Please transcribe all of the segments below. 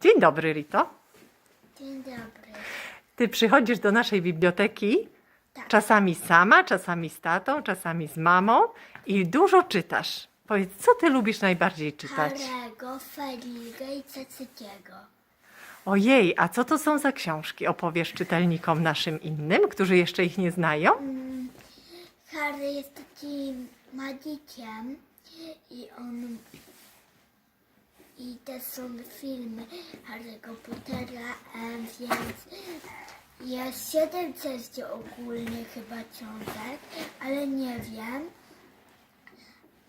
Dzień dobry, Rito. Dzień dobry. Ty przychodzisz do naszej biblioteki Tak. czasami sama, czasami z tatą, czasami z mamą i dużo czytasz. Powiedz, co ty lubisz najbardziej czytać? Harego, Feligę i Cecykiego. Ojej, a co to są za książki? Opowiesz czytelnikom naszym innym, którzy jeszcze ich nie znają? Harry jest takim magiciem i on... Są filmy Harry'ego Pottera, więc jest siedem części ogólnie chyba książek, ale nie wiem.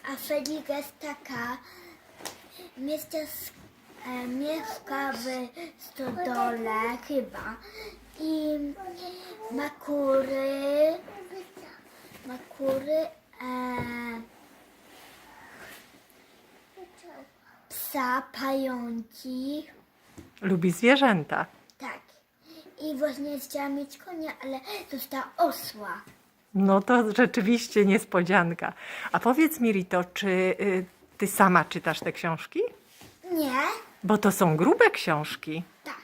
A Feliga jest taka, mieszka, mieszka w stodole chyba i ma kury, ma kury, e, psa, pająki, Lubi zwierzęta. tak. I właśnie chciała mieć konia, ale dostała osła. No to rzeczywiście niespodzianka. A powiedz mi, Rito, czy y, ty sama czytasz te książki? Nie? Bo to są grube książki. Tak.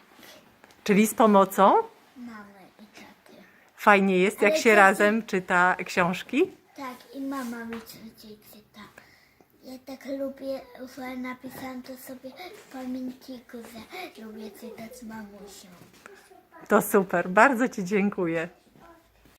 Czyli z pomocą Mamy i taty. fajnie jest, jak Ale się to- razem czyta książki. Tak, i mama mi coś czyta. Ja tak lubię, że napisałam to sobie w pamiętniku, że lubię czytać z mamusią. To super, bardzo Ci dziękuję.